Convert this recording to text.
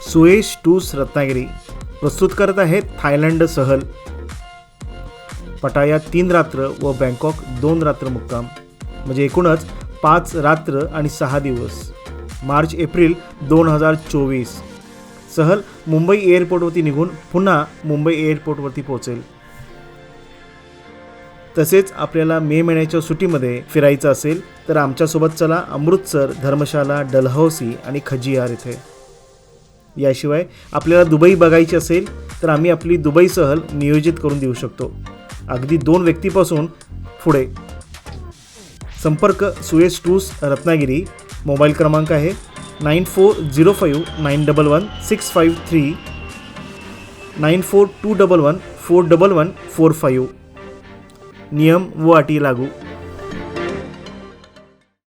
सुयेश टूस रत्नागिरी प्रस्तुत करत आहेत थायलंड सहल. पटाया तीन रात्र व बँकॉक दोन रात्र मुक्काम. म्हणजे एकूणच पाच रात्र आणि सहा दिवस. मार्च एप्रिल दोन हजार चोवीस. सहल मुंबई एअरपोर्टवरती निघून पुन्हा मुंबई एअरपोर्टवरती पोहोचेल. तसेच आपल्याला मे महिन्याच्या सुट्टीमध्ये फिरायचं असेल तर आमच्यासोबत चला अमृतसर धर्मशाला डलहौसी आणि खजियार इथे. याशिवाय आपल्याला दुबई बघायची असेल तर आम्ही आपली दुबई सहल नियोजित करून देऊ शकतो. अगदी दोन व्यक्तीपासून पुढे. संपर्क सुएस टूस रत्नागिरी. मोबाईल क्रमांक आहे nine four zero five nine double one six five three. Nine four two double one four double one four five. नियम व अटी लागू.